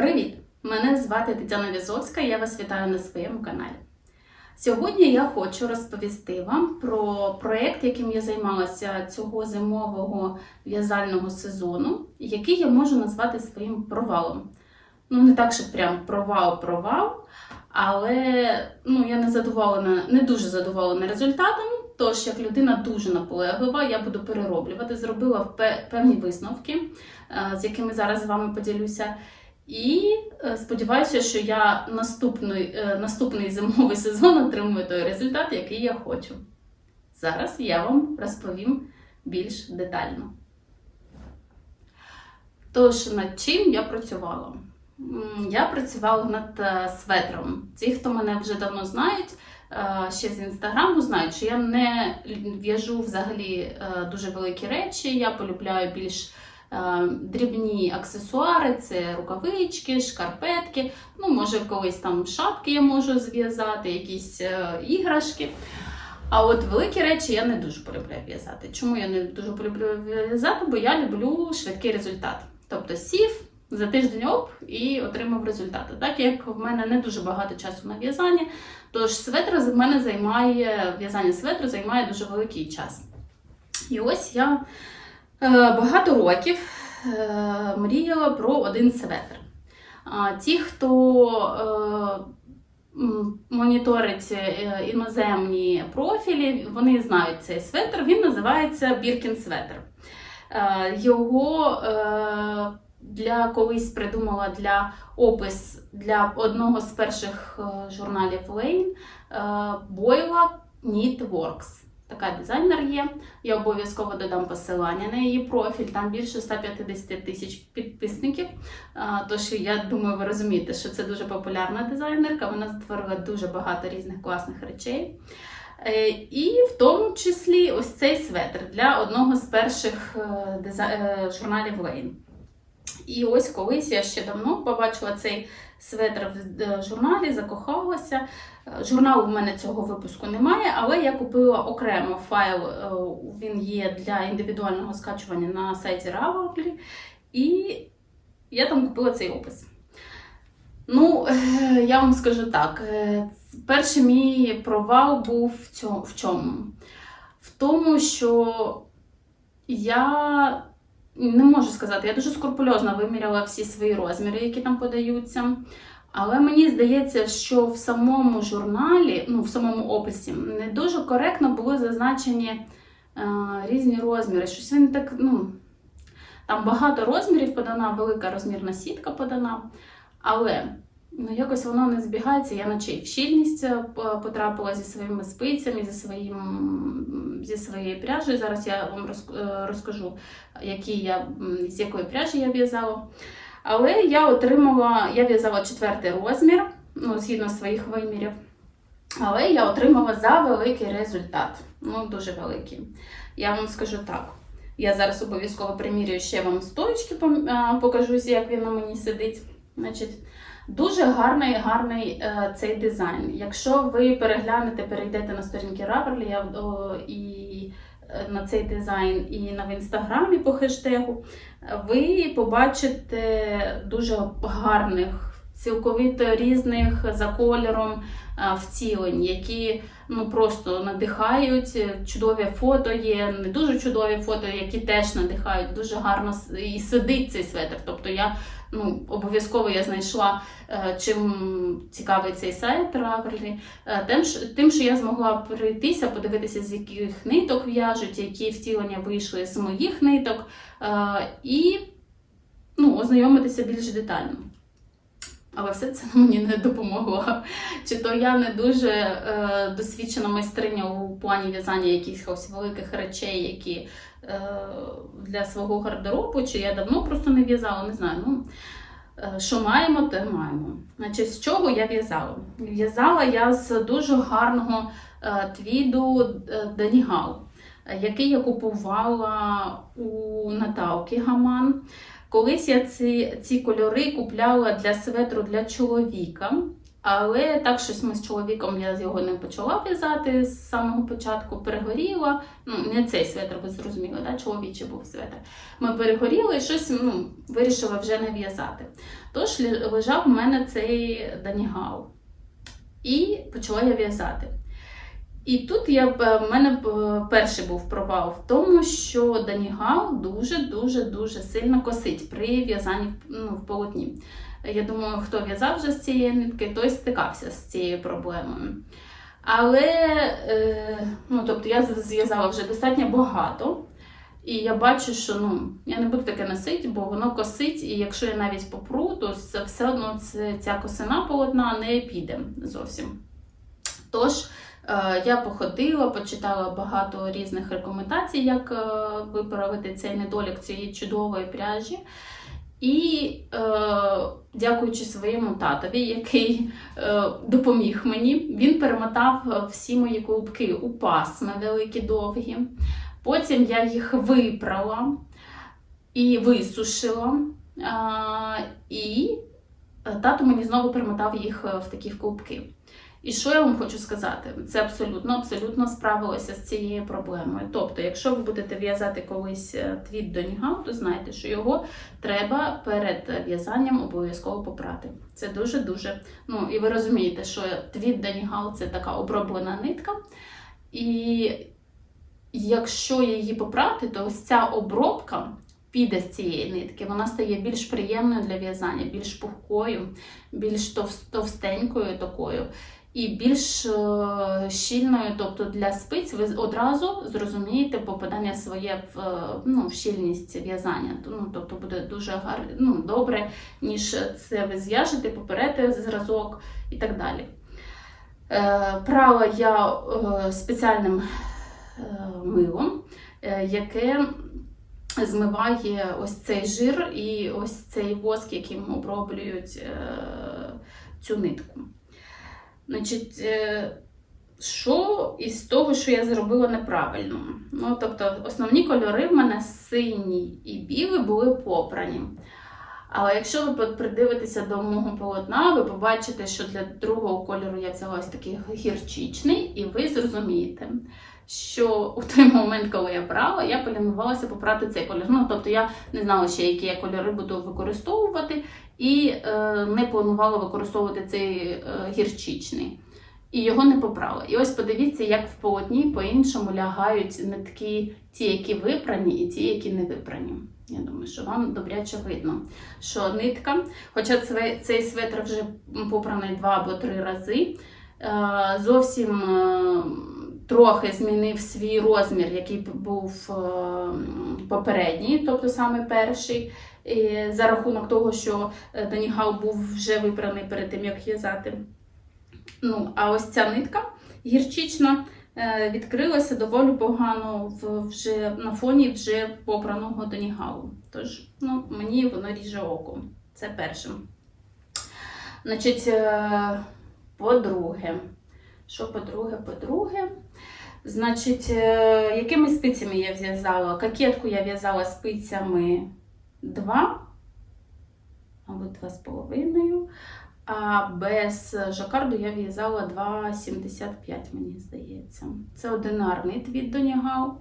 Привіт! Мене звати Тетяна Візовська, я вас вітаю на своєму каналі. Сьогодні я хочу розповісти вам про проєкт, яким я займалася цього зимового в'язального сезону, який я можу назвати своїм провалом. Ну, не так, що прям провал-провал, але ну, я не задоволена, не дуже задоволена результатом. Тож, як людина дуже наполеглива, я буду перероблювати, зробила певні висновки, е, з якими зараз з вами поділюся. І е, сподіваюся, що я наступний, е, наступний зимовий сезон отримую той результат, який я хочу. Зараз я вам розповім більш детально. Тож, над чим я працювала? Я працювала над е, светром. Ті, хто мене вже давно знають, ще з інстаграму знають, що я не в'яжу взагалі дуже великі речі. Я полюбляю більш дрібні аксесуари, це рукавички, шкарпетки. Ну, може, колись там шапки я можу зв'язати, якісь е, іграшки. А от великі речі я не дуже полюбляю в'язати. Чому я не дуже полюбляю в'язати? Бо я люблю швидкий результат. Тобто сів за тиждень оп і отримав результати. Так як в мене не дуже багато часу на в'язання, тож светр в мене займає в'язання светру займає дуже великий час. І ось я е, багато років е, мріяла про один светр. Ті, хто е, моніторить е, іноземні профілі, вони знають цей светр. Він називається Біркін светр. Е, Його е, для колись придумала для опис для одного з перших е, журналів е, Бойла Knitworks. Така дизайнер є. Я обов'язково додам посилання на її профіль. Там більше 150 тисяч підписників. Тож я думаю, ви розумієте, що це дуже популярна дизайнерка. Вона створила дуже багато різних класних речей. Е, І в тому числі ось цей светр для одного з перших е, е, журналів Lane. І ось колись я ще давно побачила цей светр в е, журналі, закохалася. Е, Журналу в мене цього випуску немає, але я купила окремо файл, е, він є для індивідуального скачування на сайті Ravelry, і я там купила цей опис. Ну, я вам скажу так: перший мій провал був в цьому- в чому? В тому, що я не можу сказати, я дуже скрупульозно виміряла всі свої розміри, які там подаються. Але мені здається, що в самому журналі, ну в самому описі, не дуже коректно були зазначені е, різні розміри. Щось він так, ну там багато розмірів подана, велика розмірна сітка подана. Але ну, якось воно не збігається. Я наче в щільність е, потрапила зі своїми спицями, зі, своїм, зі своєю пряжею. Зараз я вам е, розкажу, які я, з якої пряжі я в'язала. Але я отримала, я в'язала четвертий розмір, ну, згідно своїх вимірів. Але я отримала за великий результат. Ну, дуже великий. Я вам скажу так. Я зараз обов'язково примірюю ще вам стоечки, покажу, як він на мені сидить. Значить, дуже гарний, гарний е, цей дизайн. Якщо ви переглянете, перейдете на сторінки Ravelry я, і е, на цей дизайн, і на в інстаграмі по хештегу, ви побачите дуже гарних, цілковито різних за кольором а, втілень, які ну просто надихають. Чудові фото є, не дуже чудові фото, які теж надихають. Дуже гарно і сидить цей светр. Тобто я ну, обов'язково я знайшла, е, чим цікавий цей сайт. Е, Тим, що- я змогла прийтися, подивитися, з яких ниток в'яжуть, які втілення вийшли з моїх ниток, е, і ну, ознайомитися більш детально. Але все це мені не допомогло. Чи то я не дуже е, досвідчена майстриня у плані в'язання якихось великих речей, які для свого гардеробу, чи я давно просто не в'язала, не знаю. Ну, е, що маємо, те маємо. Значить, з чого я в'язала? В'язала я з дуже гарного е, твіду е, Данігал, е, який я купувала у Наталки Гаман. Колись я ці, ці кольори купляла для светру для чоловіка. Але так щось ми з чоловіком я його не почала в'язати з самого початку, перегоріла. Ну, не цей светр, ви зрозуміли, да? чоловічий був светр. Ми перегоріли і щось ну, вирішила вже не в'язати. Тож лежав в мене цей данігал. І почала я в'язати. І тут я, в мене перший був провал в тому, що данігал дуже-дуже дуже сильно косить при в'язанні ну, в полотні. Я думаю, хто в'язав вже з цієї нитки, той стикався з цією проблемою. Але е, ну, тобто я зв'язала вже достатньо багато. І я бачу, що ну, я не буду таке носити, бо воно косить, і якщо я навіть попру, то це все одно це, ця косина полотна не піде зовсім. Тож е, я походила, почитала багато різних рекомендацій, як е, виправити цей недолік цієї чудової пряжі. І е, дякуючи своєму татові, який е, допоміг мені, він перемотав е, всі мої клубки у пасми великі довгі. Потім я їх випрала і висушила. Е, і тато мені знову перемотав їх е, в такі клубки. І що я вам хочу сказати? Це абсолютно, абсолютно справилося з цією проблемою. Тобто, якщо ви будете в'язати колись е, твіт до нігау, то знайте, що його треба перед в'язанням обов'язково попрати. Це дуже-дуже. Ну, і ви розумієте, що твіт до нігау це така оброблена нитка. І якщо її попрати, то ось ця обробка піде з цієї нитки. Вона стає більш приємною для в'язання, більш пухкою, більш товстенькою такою. І більш е, щільною, тобто для спиць, ви одразу зрозумієте попадання своє в, е, ну, в щільність в'язання. Ну, тобто буде дуже гар... ну, добре, ніж це ви зв'яжете, поперете зразок і так далі. Е, прала я спеціальним милом, яке змиває ось цей жир і ось цей воск, яким оброблюють е, цю нитку. Значить, е, що із того, що я зробила неправильно? Ну, тобто, основні кольори в мене синій і білий були попрані. Але якщо ви придивитеся до мого полотна, ви побачите, що для другого кольору я взяла ось такий гірчичний, і ви зрозумієте, що у той момент, коли я брала, я полінувалася попрати цей колір. Ну, тобто я не знала ще, які я кольори буду використовувати, і е, не планувала використовувати цей е, гірчичний. І його не попрала. І ось подивіться, як в полотні по-іншому лягають нитки, ті, які випрані, і ті, які не випрані. Я думаю, що вам добряче видно, що нитка, хоча цей, светр вже попраний два або три рази, е, зовсім е, трохи змінив свій розмір, який був е, попередній, тобто саме перший. За рахунок того, що е, Данігал був вже випраний перед тим, як в'язати. Ну, а ось ця нитка гірчична е, відкрилася доволі погано вже, на фоні вже попраного Данігалу. Тож, ну, мені воно ріже око. Це першим. Значить, по-друге, що по-друге, по-друге, значить, е, якими спицями я в'язала? Кокетку я в'язала спицями 2 або 2,5. А без жакарду я в'язала 2,75, мені здається. Це одинарний твіт до нього.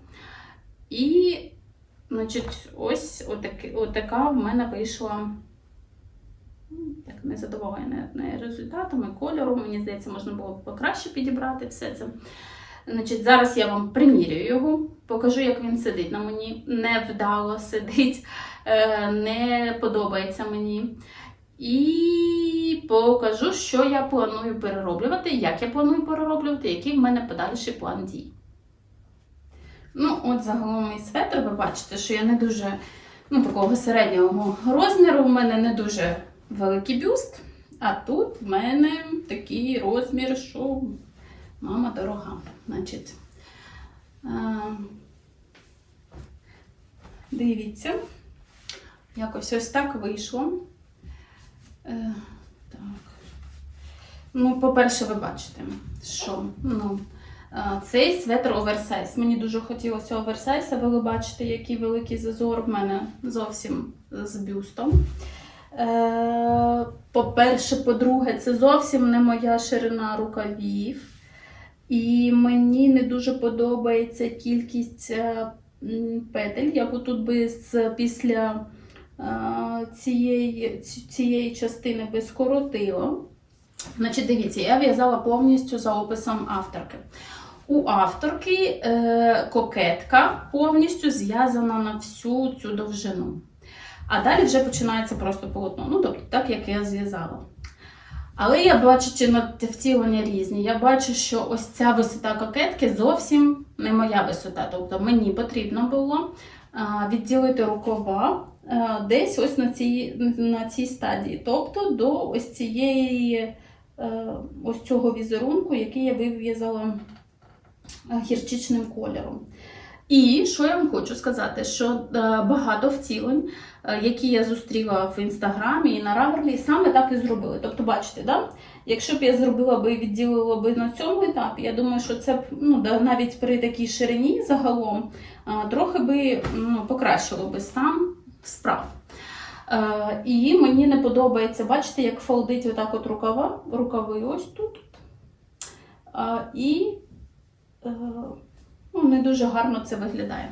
І, значить, ось отаки, отака в мене вийшла так, незадоволена не результатами, кольором. Мені здається, можна було б покраще підібрати все це. Значить, зараз я вам примірюю його, покажу, як він сидить на мені. Невдало сидить, е, не подобається мені. І покажу, що я планую перероблювати, як я планую перероблювати, який в мене подальший план дій. Ну, от загалом мій светр, ви бачите, що я не дуже ну, такого середнього розміру, у мене не дуже великий бюст, а тут в мене такий розмір, що мама дорога. Значить, дивіться, якось ось так вийшло. Е, так. Ну, по-перше, ви бачите, що ну, цей светр оверсайз. Мені дуже хотілося оверсайз, а ви бачите, який великий зазор в мене зовсім з бюстом. Е, по-перше, по-друге, це зовсім не моя ширина рукавів. І мені не дуже подобається кількість е, петель. Я б тут би з, після е, цієї, цієї частини би скоротила. Значить, дивіться, я в'язала повністю за описом авторки. У авторки е, кокетка повністю зв'язана на всю цю довжину. А далі вже починається просто полотно. Ну, тобто, так як я зв'язала. Але я бачу, чи втілення різні. Я бачу, що ось ця висота кокетки зовсім не моя висота. Тобто мені потрібно було відділити рукава десь ось на цій, на цій стадії. Тобто до ось цієї е, ось цього візерунку, який я вив'язала е, гірчичним кольором. І що я вам хочу сказати, що е, багато втілень, які я зустріла в інстаграмі і на Раверлі, саме так і зробили. Тобто, бачите, да? якщо б я зробила би і відділила би на цьому етапі, я думаю, що це б ну, навіть при такій ширині загалом е, трохи би ну, покращило би стан справ. Е, і мені не подобається, бачите, як фолдить отак от рукава, рукави ось тут. Е, і е, ну, не дуже гарно це виглядає.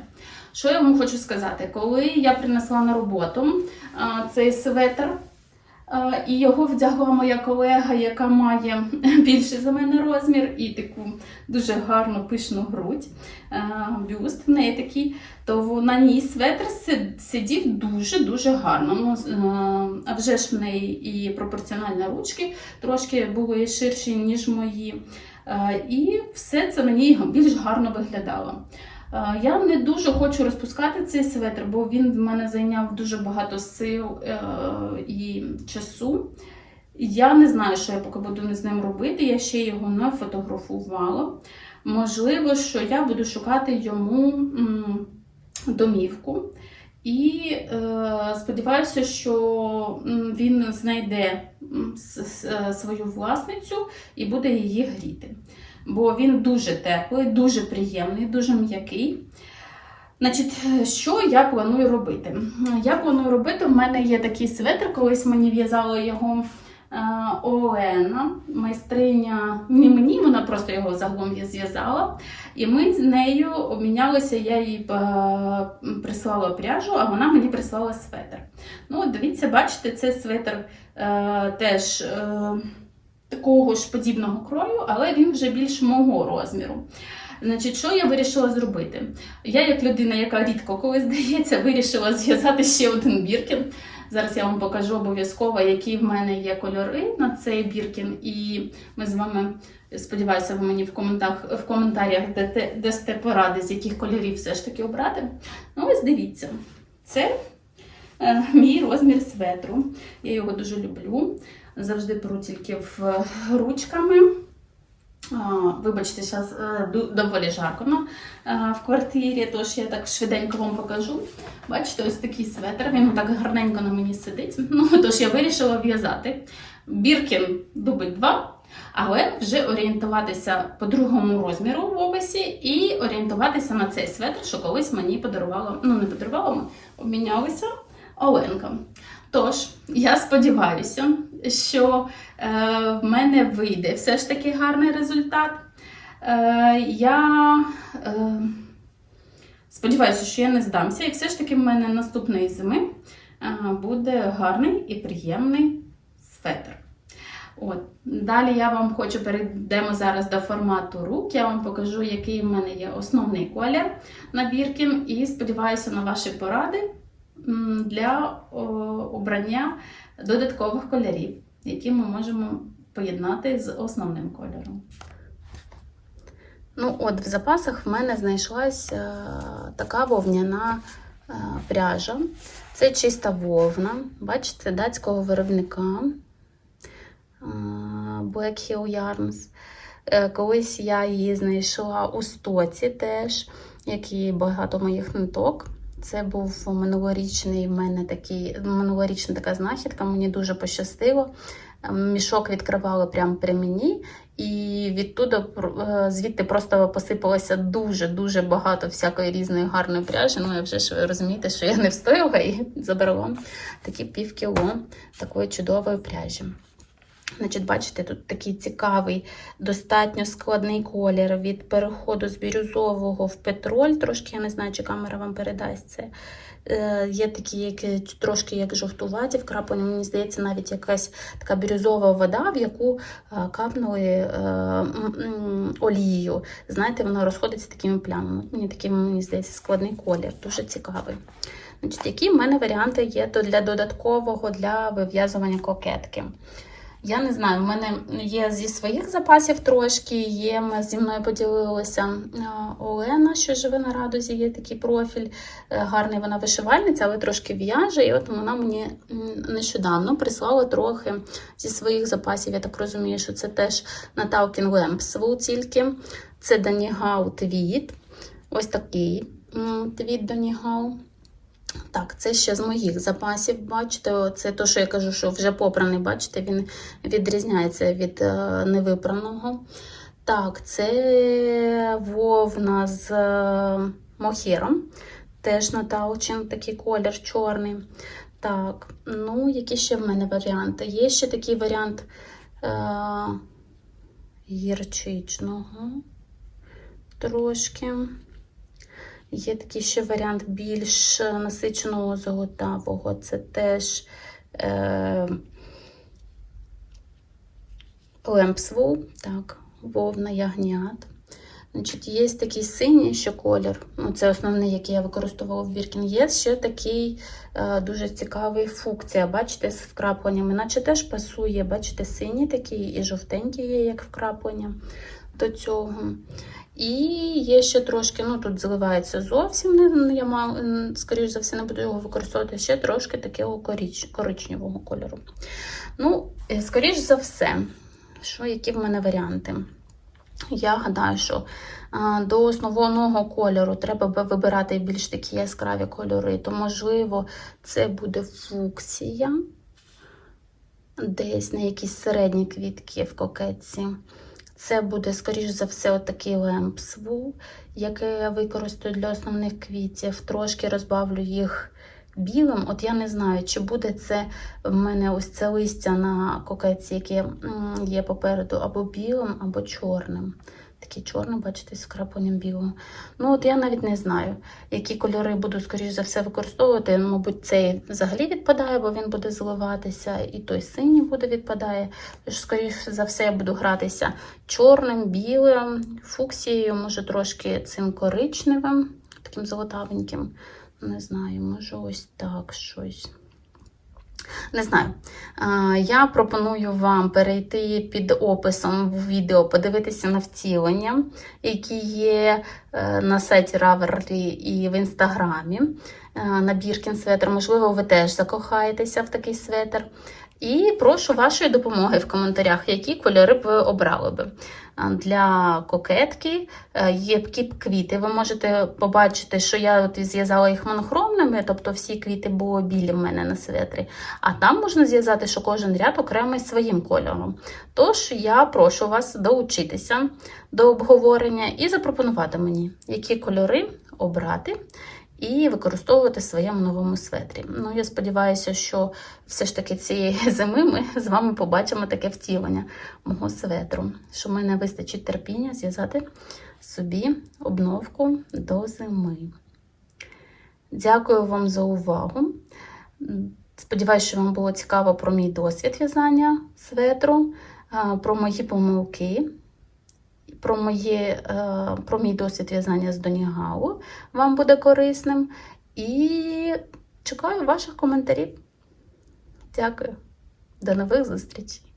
Що я вам хочу сказати? Коли я принесла на роботу цей светр, і його вдягла моя колега, яка має більший за мене розмір і таку дуже гарну пишну грудь, бюст в неї такий, то на ній светр сидів дуже-дуже гарно. Ну, а, вже ж в неї і пропорціональні ручки трошки були ширші, ніж мої. І все це мені більш гарно виглядало. Е, Я не дуже хочу розпускати цей светр, бо він в мене зайняв дуже багато сил е, і часу. Я не знаю, що я поки буду з ним робити. Я ще його не фотографувала. Можливо, що я буду шукати йому домівку. І е, сподіваюся, що він знайде с- свою власницю і буде її гріти. Бо він дуже теплий, дуже приємний, дуже м'який. Значить, що я планую робити? Я планую робити, в мене є такий светр, колись мені в'язала його е, Олена, майстриня. Не мені, вона просто його загалом зв'язала. І ми з нею обмінялися, я їй е, прислала пряжу, а вона мені прислала светр. Ну, дивіться, бачите, це светр е, теж е, такого ж подібного крою, але він вже більш мого розміру. Значить, що я вирішила зробити? Я, як людина, яка рідко коли здається, вирішила зв'язати ще один біркін. Зараз я вам покажу обов'язково, які в мене є кольори на цей біркін. І ми з вами, сподіваюся, ви мені в, коментах, в коментарях дасте, поради, з яких кольорів все ж таки обрати. Ну, ось дивіться, це е, мій розмір светру. Я його дуже люблю. Завжди беру тільки в ручками. Вибачте, зараз доволі жарко е, в квартирі, тож я так швиденько вам покажу. Бачите, ось такий светр, він так гарненько на мені сидить. Ну, тож я вирішила в'язати. Біркін дубль 2, але вже орієнтуватися по другому розміру в описі і орієнтуватися на цей светр, що колись мені подарувала, ну не подарувала, обмінялися Оленка. Тож, я сподіваюся, що е, в мене вийде все ж таки гарний результат. Е, я е, сподіваюся, що я не здамся, і все ж таки в мене наступної зими е, буде гарний і приємний светр. От. Далі я вам хочу перейдемо зараз до формату рук. Я вам покажу, який в мене є основний колір на Біркін, і сподіваюся на ваші поради для обрання додаткових кольорів, які ми можемо поєднати з основним кольором. Ну, от в запасах в мене знайшлась е, така вовняна е, пряжа. Це чиста вовна, бачите, датського виробника е, Black Hill Yarns. Колись я її знайшла у стоці теж, як і багато моїх ниток. Це був минулорічний в мене такий, минулорічна така знахідка, мені дуже пощастило. ем, мішок відкривали прямо при мені, і відтуда е, звідти просто посипалося дуже-дуже багато всякої різної гарної пряжі. Ну, я вже ж ви розумієте, що я не встояла і забрала такі пів кіло такої чудової пряжі. Значить, бачите, тут такий цікавий, достатньо складний колір від переходу з бірюзового в петроль. Трошки я не знаю, чи камера вам передасть це. Е, є такі, які трошки як жовтуваті вкраплені. Мені здається, навіть якась така бірюзова вода, в яку е, капнули е, олією. Знаєте, вона розходиться такими плямами. Мені такий, мені здається, складний колір, дуже цікавий. Значить, які в мене варіанти є для додаткового для вив'язування кокетки? Я не знаю, в мене є зі своїх запасів трошки, є, зі мною поділилася е, Олена, що живе на радузі, є такий профіль е, гарний, вона вишивальниця, але трошки в'яже. І от вона мені нещодавно прислала трохи зі своїх запасів. Я так розумію, що це теж Наталкін Лемпсвул тільки. Це Данігау твіт. Ось такий твіт Данігау. Так, це ще з моїх запасів, бачите, це те, що я кажу, що вже попраний, бачите, він відрізняється від е, невипраного. Так, це вовна з е, мохером. Теж Наталчин, такий колір чорний. Так, ну, які ще в мене варіанти? Є ще такий варіант е, гірчичного трошки. Є такий ще варіант більш насиченого золотавого. Це теж е, лемпсвул, так, вовна ягнят. Значить, Є такий синій ще колір. Ну, це основний, який я використовувала в Біркін. Є ще такий е, дуже цікавий фукція. Бачите, з вкрапленнями, наче теж пасує. Бачите, синій такий і жовтенький є, як вкраплення до цього. І є ще трошки, ну тут зливається зовсім, не, я мав, скоріш за все, не буду його використовувати, ще трошки такого коричневого кольору. Ну, е, скоріш за все, що які в мене варіанти? Я гадаю, що до основного кольору треба би вибирати більш такі яскраві кольори, то, можливо, це буде фуксія, десь на якісь середні квітки в кокетці. Це буде, скоріш за все, отакий лемпсвул, який я використаю для основних квітів. Трошки розбавлю їх білим. От я не знаю, чи буде це в мене ось це листя на кокетці, яке є попереду, або білим, або чорним. Такий чорний, бачите, з крапленням білого. Ну, от я навіть не знаю, які кольори буду, скоріш за все, використовувати. Мабуть, цей взагалі відпадає, бо він буде зливатися, і той синій буде відпадає. Тож, скоріш за все, я буду гратися чорним, білим, фуксією, може трошки цим коричневим, таким золотавеньким. Не знаю, може ось так щось. Не знаю. Я пропоную вам перейти під описом в відео, подивитися на втілення, які є е, на сайті Ravelry і в інстаграмі. Е, На Біркін светр. Можливо, ви теж закохаєтеся в такий светр. І прошу вашої допомоги в коментарях, які кольори б ви обрали би. Для кокетки е, є квіти. Ви можете побачити, що я от зв'язала їх монохромними, тобто всі квіти були білі в мене на светрі. А там можна зв'язати, що кожен ряд окремий своїм кольором. Тож я прошу вас долучитися до обговорення і запропонувати мені, які кольори обрати і використовувати в своєму новому светрі. Ну, я сподіваюся, що все ж таки цієї зими ми з вами побачимо таке втілення мого светру, що в мене вистачить терпіння зв'язати собі обновку до зими. Дякую вам за увагу. Сподіваюся, що вам було цікаво про мій досвід в'язання светру, про мої помилки, про, моє, е, про мій досвід в'язання з Донігау вам буде корисним. І чекаю ваших коментарів. Дякую. До нових зустрічей!